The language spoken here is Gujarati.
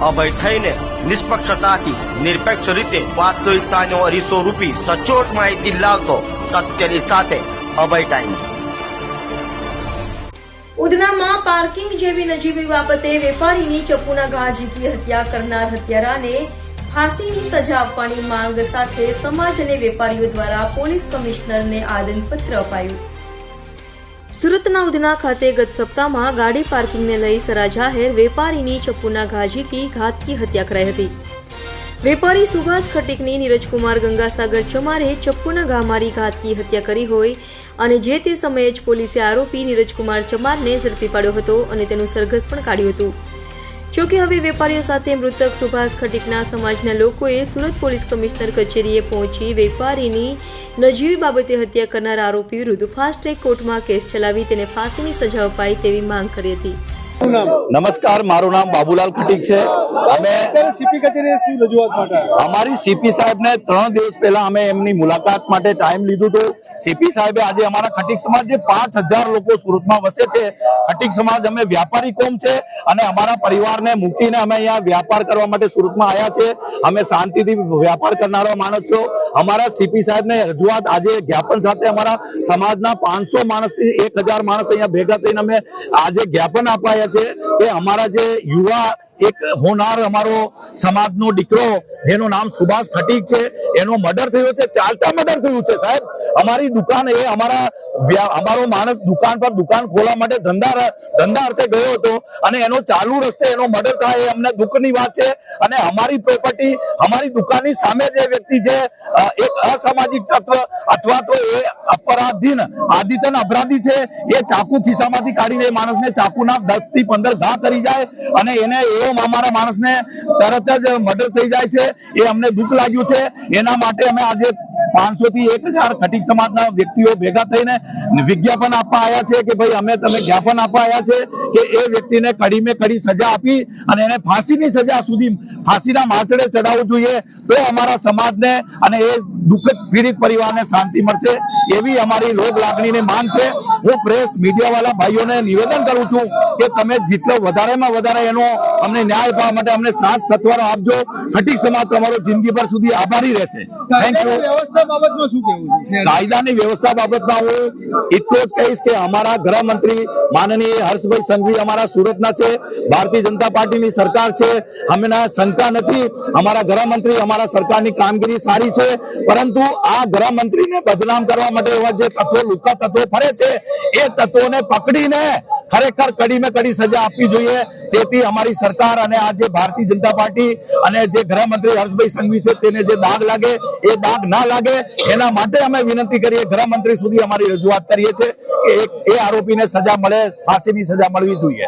અભય થઈને નિષ્પક્ષતાથી, નિરપેક્ષ રીતે વાસ્તવિકતાનો અરીસો રૂપી સચોટ માહિતી લાવતો સત્યની સાથે અભય ટાઈમ્સ ઉધનામાં પાર્કિંગ જેવી નજીવી બાબતે વેપારીની ચપ્પુના ઘા ઝીકી હત્યા કરનાર હત્યારાને ફાંસીની સજા આપવાની માંગ સાથે સમાજ અને વેપારીઓ દ્વારા પોલીસ કમિશનરને આદનપત્ર અપાયું. સુરતના ઉધના ખાતે ગત સપ્તાહમાં ગાડી પાર્કિંગને લઈ સરા જાહેર વેપારીની ચપ્પુના ઘા ઘાતકી હત્યા કરાઈ હતી. વેપારી સુભાષ ખટીકની નીરજકુમાર ગંગાસાગર ચમારે ચપ્પુના ઘા મારી ઘાતકી હત્યા કરી હોય અને જે તે સમયે જ પોલીસે આરોપી નીરજકુમાર ચમારને ઝડપી પાડ્યો હતો અને તેનું સરઘસ પણ કાઢ્યું હતું. જોકે હવે વેપારીઓ સાથે મૃતક સુભાષ ખટીકના સમાજના લોકોએ સુરત પોલીસ કમિશનર કચેરીએ પહોંચી વેપારીની નજીવી બાબતે હત્યા કરનાર આરોપી વિરુદ્ધ ફાસ્ટ ટ્રેક કોર્ટમાં કેસ ચલાવી તેને ફાંસીની સજા અપાય તેવી માંગ કરી હતી. નમસ્કાર મારું નામ બાબુલાલ ખટીક છે. અમે સીપી કચેરીએ શું રજૂઆત માટે અમારી સીપી સાહેબને ત્રણ દિવસ પહેલા અમે એમની મુલાકાત માટે ટાઈમ લીધું હતું. સીપી સાહેબે આજે અમારા ખટીક સમાજ જે પાંચ લોકો સુરતમાં વસે છે. ખટીક સમાજ અમે વ્યાપારી કોમ છે અને અમારા પરિવારને મૂકીને અમે અહીંયા વ્યાપાર કરવા માટે સુરતમાં આવ્યા છે. અમે શાંતિથી વ્યાપાર કરનારો માણસ છો. અમારા સીપી સાહેબને રજૂઆત આજે જ્ઞાપન સાથે અમારા સમાજના પાંચસો માણસથી એક હજાર માણસ અહીંયા ભેગા થઈને અમે આજે જ્ઞાપન અપાયા છે કે અમારા જે યુવા એક હોનાર અમારો સમાજનો દીકરો, જેનું નામ સુભાષ ખટીક છે, એનો મર્ડર થયો છે, ચાલતા મર્ડર થયું છે, સાહેબ. અમારી દુકાન એ અમારા અમારો માણસ દુકાન પર દુકાન ખોલવા માટે ધંધા ધંધા અર્થે ગયો હતો. અને એનો ચાલુ રસ્તે એનો મર્ડર થાય એ અમને દુઃખની વાત છે. અને અમારી પ્રોપર્ટી અમારી દુકાનની સામે જે વ્યક્તિ છે એક અસામાજિક તત્વ અથવા તો એ અપરાધીન આદિતન અપરાધી છે, એ ચાકુ ખિસ્સામાંથી કાઢીને માણસને ચાકુના દસથી પંદર ઘા કરી જાય અને એને એવો અમારા માણસને તરત જ મર્ડર થઈ જાય છે. એ અમને દુઃખ લાગ્યું છે. એના માટે અમે આજે પાંચસો થી એક હજાર ખટીક સમાજના વ્યક્તિઓ ભેગા થઈને વિજ્ઞાપન આપવા આવ્યા છે કે ભાઈ અમે તમે જ્ઞાપન આપવા આવ્યા છે કે એ વ્યક્તિને કડીમે કડી સજા આપી અને એને ફાંસીની સજા સુધી ફાંસીના માછડે ચડાવવું જોઈએ તો અમારા સમાજને અને એ દુઃખદ પીડિત પરિવારને શાંતિ મળશે એવી અમારી લોક લાગણીની માંગ છે. હું પ્રેસ મીડિયાવાળા ભાઈઓને નિવેદન કરું છું કે તમે જેટલો વધારેમાં વધારે એનો અમને ન્યાય પાવા માટે અમને સાથ સત્વરો આપજો. ખટીક સમાજ તમારો જિંદગી ભર સુધી આભારી રહેશે. થેન્ક યુ વ્યવસ્થા બાબતમાં શું કહેવું કાયદાની વ્યવસ્થા બાબતમાં હું એટલો જ કહીશ કે અમારા ગૃહમંત્રી માનનીય હર્ષભાઈ સંઘવી અમારા સુરતના છે, ભારતીય જનતા પાર્ટીની સરકાર છે. અમને શંકા નથી, અમારા ગૃહમંત્રી અમારા સરકારની કામગીરી સારી છે, પરંતુ આ ગૃહમંત્રીને બદનામ કરવા માટે એવા જે તત્વો, લુકા તત્વો ફરે છે, એ તત્વોને પકડીને ખરેખર કડીમાં કડી સજા આપવી જોઈએ. તેથી અમારી સરકાર અને આ જે ભારતીય જનતા પાર્ટી અને જે ગૃહમંત્રી હર્ષભાઈ સંઘવી છે, તેને જે દાગ લાગે, એ દાગ ના લાગે, એના માટે અમે વિનંતી કરીએ, ગૃહમંત્રી સુધી અમારી રજૂઆત કરીએ છીએ કે એ આરોપીને સજા મળે, ફાંસીની સજા મળવી જોઈએ.